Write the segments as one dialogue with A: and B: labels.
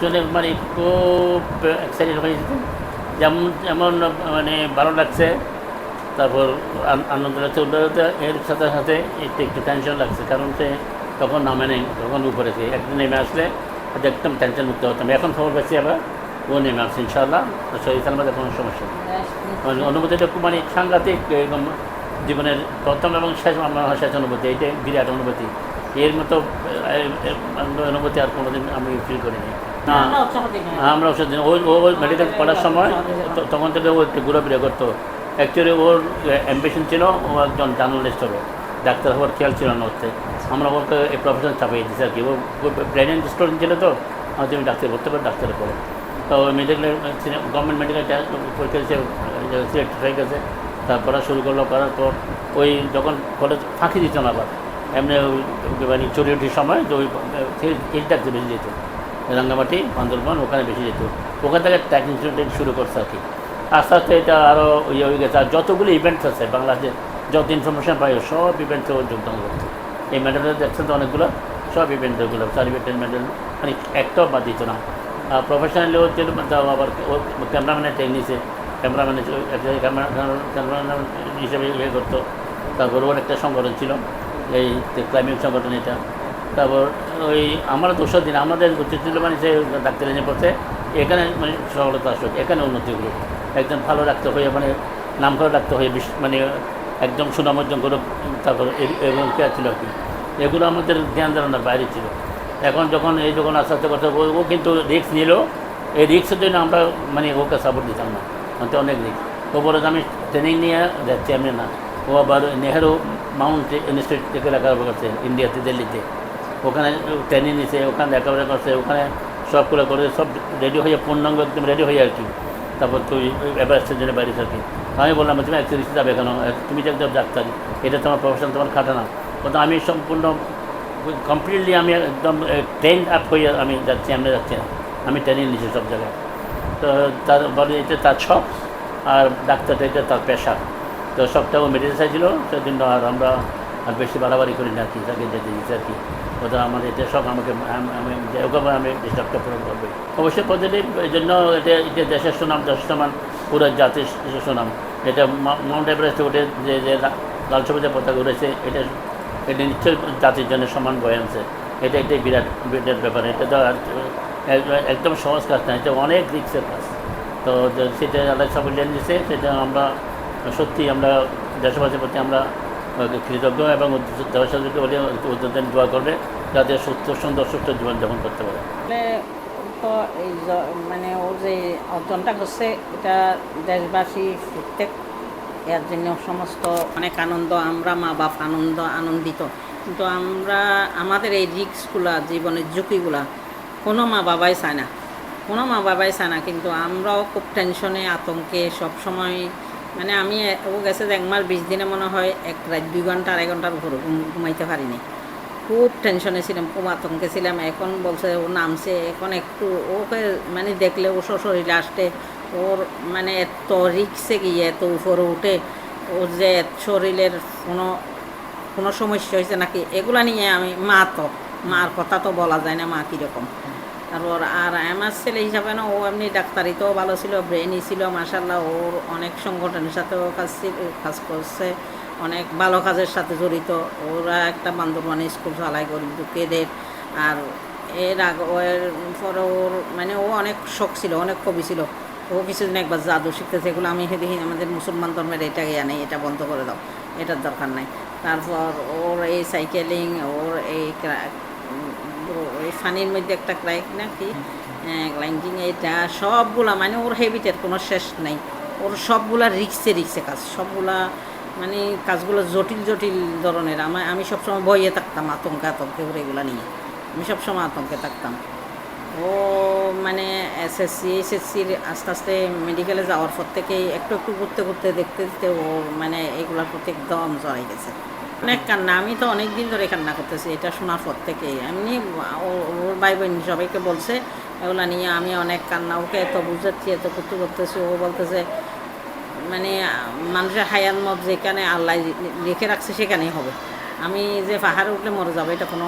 A: শুনে মানে খুব এক্সাইটেড হয়ে যেত যেমন যেমন মানে ভালো লাগছে। তারপর আনন্দ লাগছে। উল্টো এর সাথে সাথে একটু একটু টেনশন লাগছে। কারণ সে তখন নামে নেই, তখন উপরে সে একদিন নেমে আসলে একদম টেনশন মুক্ত হতাম। এখন খবর পাচ্ছি আবার ও নেমে আসছে ইনশাল্লাহ শরীর সালমাদের কোনো সমস্যা নেই। মানে অনুভূতিটা খুব মানে সাংঘাতিক এরকম জীবনের প্রথম এবং শেষ আমার শেষ অনুভূতি। এইটাই বিরাট অনুভূতি। এর মতো অনুভূতি আর কোনোদিন আমি ফিল করিনি। না আমরা ওষুধ দিন ওই ওই মেডিকেল পড়ার সময় তখন থেকে ও একটু ঘুরাফিরা করতো। অ্যাকচুয়ালি ওর অ্যাম্বিশন ছিল ও একজন জার্নালিস্ট হবে। ডাক্তার হওয়ার খেয়াল ছিল না ওতে আমরা ওকে এই প্রফেশন চাপিয়ে দিচ্ছি আর কি। ও ব্রেন স্টুডেন্ট ছিল তো। আমি তুমি ডাক্তার করতে পারো ডাক্তারে পড়ো। তো ওই মেডিকেল গভর্নমেন্ট মেডিকেল পরীক্ষা দিচ্ছে সিলেক্টেড হয়ে গেছে। তারপরে শুরু করল করার পর ওই যখন কলেজ ফাঁকি দিত না আবার। এমনি ওই মানে চুরিটির সময় তো ওই হিল ডাকতে বেশি যেত। রাঙ্গামাটি, বান্দরবান, ওখানে বেশি যেত। ওখান থেকে ট্র্যাকিং শুরু করছে আর কি। আস্তে আস্তে এটা আরও ইয়ে হয়ে গেছে। আর যতগুলো ইভেন্টস আছে, বাংলাদেশে যত ইনফরমেশন পাই, সব ইভেন্টে ও যোগদান করছে। এই মেডেলে দেখছেন তো অনেকগুলো, সব ইভেন্ট ইভেন্টগুলো সার্টিফিকেট মেডেল মানে একটাও বাদ দিত না। আর প্রফেশনালি হচ্ছে তাও আবার ক্যামেরাম্যানের ট্রেন নিছে। ক্যামেরাম্যান হিসেবে ইয়ে করতো। তারপর ওর একটা সংগঠন ছিল, এই ক্লাইম্বিং সংগঠন এটা। তারপর ওই আমার দোষর দিন, আমাদের উচিত ছিল মানে সে ডাক্তার এনে পড়তে এখানে মানে সফলতা আসুক, এখানে উন্নতি হলো একজন ভালো ডাক্তার হয়ে মানে নাম করা ডাক্তার হয়ে, বিশ- মানে একদম সুনাম অর্জন করে তারপর এবং কে ছিল আর কি? এগুলো আমাদের ধ্যান ধারণার বাইরে ছিল। এখন যখন এই যখন আস্তে আস্তে কথা ও- কিন্তু রিস্ক নিল। এই রিক্সের জন্য আমরা মানে ওকে সাপোর্ট দিতাম না। আমাদের অনেক রিক্স ও বলে আমি ট্রেনিং নিয়ে যাচ্ছি, আমি না। ও আবার নেহেরু মাউন্ট ইনস্টিটিউট থেকে লেখাপড়া ইন্ডিয়াতে দিল্লিতে ওখানে ট্রেনিং নিছে, ওখানে লেখাপড়া করছে, ওখানে সবগুলো করে সব রেডি হয়ে পূর্ণাঙ্গ একদম রেডি হয়ে আর কি। তারপর তুই এভারেস্টের জন্য বাইরে থাকি। আমি বললাম, তুমি একচল্লিশ যাবে কেন? তুমি যে একদম ডাক্তার, এটা তোমার প্রফেশন তোমার খাটা না। কিন্তু আমি সম্পূর্ণ কমপ্লিটলি আমি একদম ট্রেন আপ হয়ে আমি যাচ্ছি আমরা যাচ্ছি না। আমি ট্রেনিং নিচ্ছি সব জায়গায়। তো তার বলে, এটা তার শখ, আর ডাক্তারটা এটা তার পেশা। তো শখটাও মেডিকেল চাইছিল সেজন্য আর আমরা আর বেশি বাড়াবাড়ি করি না কি, তাকে যেতে দিচ্ছি আর কি। ওটা আমার এটা শখ আমাকে, আম- আমি ডিস্টার্বটা পূরণ করবে অবশ্যই পজিটিভ এই জন্য এটা এটা দেশের সুনাম, দেশের সমান, পুরো জাতির সুনাম। এটা মাউন্ট এভারেস্টে উঠে যে যে লাল সবুজের পতাকা উঠেছে এটা এটা নিশ্চয়ই জাতির জন্য সমান বয়ে আনছে। এটা একটাই বিরাট বিরাট ব্যাপার। এটা তো একদম সহজ কাজ না, এটা অনেক রিক্সের কাজ। তো সেটা আল্লাহ সাবুল্যান দিচ্ছে সেটা আমরা সত্যি আমরা দেশবাসীর প্রতি আমরা কৃতজ্ঞ এবং দেশবাসীকে বলে উদ্যোগ দোয়া করবে, যাতে সুস্থ সুন্দর সুস্থ জীবনযাপন করতে পারে।
B: মানে মানে ও যে অর্জনটা করছে, এটা দেশবাসী প্রত্যেক, এর জন্য সমস্ত অনেক আনন্দ, আমরা মা বাপ আনন্দ, আনন্দিত। কিন্তু আমরা, আমাদের এই রিক্সগুলা জীবনের ঝুঁকিগুলা, কোনো মা বাবাই চায় না। কোনো মা বাবাই চায় না, কিন্তু আমরাও খুব টেনশনে, আতঙ্কে সব সময় মানে আমি ও গেছে যে এক মাস বিশ দিনে মনে হয় এক রাত দুই ঘণ্টা, আড়াই ঘণ্টার ঘুম- ঘুমাইতে পারিনি। খুব টেনশনে ছিলাম, খুব আতঙ্কে ছিলাম। এখন বলছে ও নামছে, এখন একটু ওকে মানে দেখলে ও শরীরে আসতে ওর মানে এত রিক্সে গিয়ে এত উপরে উঠে, ওর যে শরীরের কোনো কোনো সমস্যা হয়েছে নাকি, এগুলা নিয়ে আমি মা তো, মার কথা তো বলা যায় না মা কীরকম। তারপর আর আমার ছেলে হিসাবে না, ও এমনি ডাক্তারিতেও ভালো ছিল ব্রেনই ছিল মাসাল্লাহ ওর অনেক সংগঠনের সাথেও কাজ কাজ করছে, অনেক ভালো কাজের সাথে জড়িত। ওরা একটা বান্দরবানে স্কুল চালায় গরিব দুঃখীদের, আর এর আগে, ওর পরে ওর মানে ও অনেক শখ ছিল, অনেক কবি ছিল। ও কিছুদিন একবার জাদু শিখতেছে, এগুলো আমি দেখি, আমাদের মুসলমান ধর্মের এটা ইয়া নেই, এটা বন্ধ করে দাও, এটার দরকার নাই। তারপর ওর এই সাইকেলিং ওর এই ওই ফানির মধ্যে একটা ক্রাইক নাকি? ক্লাইম্বিং এটা, সবগুলা মানে ওর হেবিটের কোনো শেষ নাই। ওর সবগুলা রিক্সে রিক্সে কাজ। সবগুলা মানে কাজগুলো জটিল জটিল ধরনের। আমার আমি সবসময় ভয়ে থাকতাম, আতঙ্কে আতঙ্কে ওর এগুলো নিয়ে। আমি সবসময় আতঙ্কে থাকতাম। ও মানে এসএসসি এসএসসির আস্তে আস্তে মেডিকেলে যাওয়ার পর থেকে একটু একটু ঘুরতে ঘুরতে দেখতে দেখতে ও মানে এগুলোর প্রতি একদম জড়াই গেছে। অনেক কান্না। আমি তো অনেক দিন ধরে কান্না করতেছি, এটা শোনার পর থেকে এমনি ওর ভাই বোন সবাইকে বলছে, এগুলো নিয়ে আমি অনেক কান্না, ওকে এত বুঝাচ্ছি, এত করতে করতেছি। ও বলতেছে মানে মানুষের হায়াত মত যেখানে আল্লাহ রেখে রাখছে, সেখানেই হবে। আমি যে পাহাড়ে উঠলে মরে যাব, এটা কোনো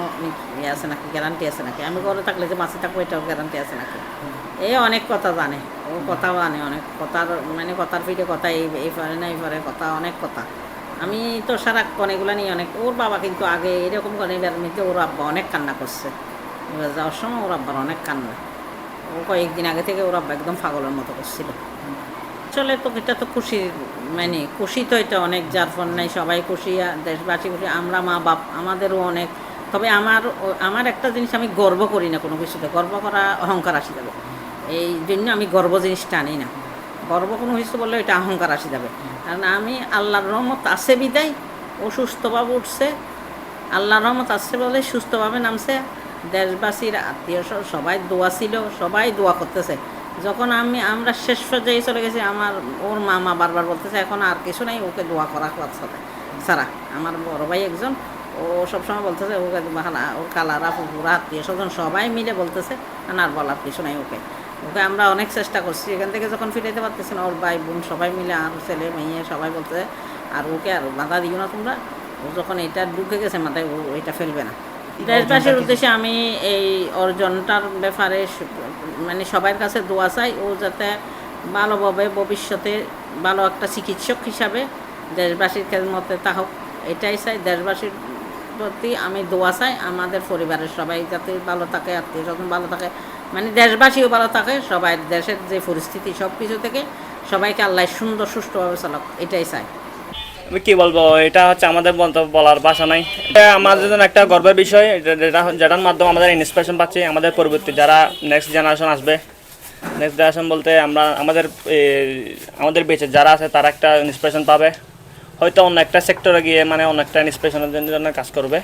B: ইয়ে আছে নাকি? গ্যারান্টি আছে নাকি? আমি ঘরে থাকলে যে মাছে থাকব, এটাও গ্যারান্টি আছে নাকি? এ অনেক কথা জানে, ও কথা জানে অনেক। কথার মানে কথার পিঠে কথা, এই এই পারে না, এই পারে কথা, অনেক কথা। আমি তো সারাক্ষণ এগুলো নিয়ে অনেক ওর বাবা কিন্তু আগে এরকম করে এবার ওর আব্বা অনেক কান্না করছে। এবার যাওয়ার সময় ওর আব্বার অনেক কান্না। ও কয়েকদিন আগে থেকে ওর আব্বা একদম পাগলের মতো করছিল। চলে তো এটা তো খুশি মানে খুশি তো এটা অনেক, যার ফোন নাই, সবাই খুশি দেশবাসী খুশি, আমরা মা বাপ, আমাদেরও অনেক। তবে আমার আমার একটা জিনিস আমি গর্ব করি না কোনো কিছুতে, গর্ব করা অহংকার আসি যাবে। এই জন্য আমি গর্ব জিনিসটা আনি না। গর্ব কোনো কিছু বললে এটা অহংকার আসি যাবে। কারণ আমি আল্লাহর রহমত আছে বিদায়, ও সুস্থভাবে উঠছে। আল্লাহর রহমত আছে বলে সুস্থভাবে নামছে। দেশবাসীর আত্মীয় সবাই দোয়া ছিল, সবাই দোয়া করতেছে। যখন আমি, আমরা শেষ পর্যায়ে চলে গেছি, আমার, ওর মামা বারবার বলতেছে, এখন আর কিছু নাই, ওকে দোয়া করা সাথে সারা আমার বড় ভাই একজন, ও সবসময় বলতেছে, ওকে ওর কালারা পুকুরা আত্মীয় স্বজন সবাই মিলে বলতেছে আর বলার কিছু নাই ওকে। ওকে আমরা অনেক চেষ্টা করছি। এখান থেকে যখন ফিরাইতে পারতেছি না ওর ভাই বোন সবাই মিলে আর ছেলে মেয়ে সবাই বলতেছে আর ওকে আর বাধা দিও না তোমরা। ও যখন এটা ঢুকে গেছে মাথায় ও এটা ফেলবে না। দেশবাসীর উদ্দেশ্যে আমি এই অর্জনটার ব্যাপারে মানে সবার কাছে দোয়া চাই ও যাতে ভালোভাবে ভবিষ্যতে ভালো একটা চিকিৎসক হিসাবে দেশবাসীর মতে তা হোক এটাই চাই। দেশবাসীর প্রতি আমি দোয়া চাই আমাদের পরিবারের সবাই যাতে ভালো থাকে আত্মীয় স্বজন ভালো থাকে। মানে দেশবাসীও ভালো থাকে, সবাই দেশের যে পরিস্থিতি সব কিছু থেকে সবাইকে আল্লাহ সুন্দর সুষ্ঠুভাবে চালাক, এটাই চাই।
C: আমি কি বলব, এটা হচ্ছে আমাদের বলার ভাষা নাই। এটা আমাদের জন্য একটা গর্বের বিষয় যেটা যেটার মাধ্যমে আমাদের ইন্সপিরেশন পাচ্ছি, আমাদের পরবর্তী যারা নেক্সট জেনারেশন আসবে নেক্সট জেনারেশন বলতে আমরা, আমাদের আমাদের বেঁচে যারা আছে, তারা একটা ইন্সপিরেশন পাবে। হয়তো অন্য একটা সেক্টরে গিয়ে মানে অন্য একটা ইন্সপিরেশনের জন্য কাজ করবে।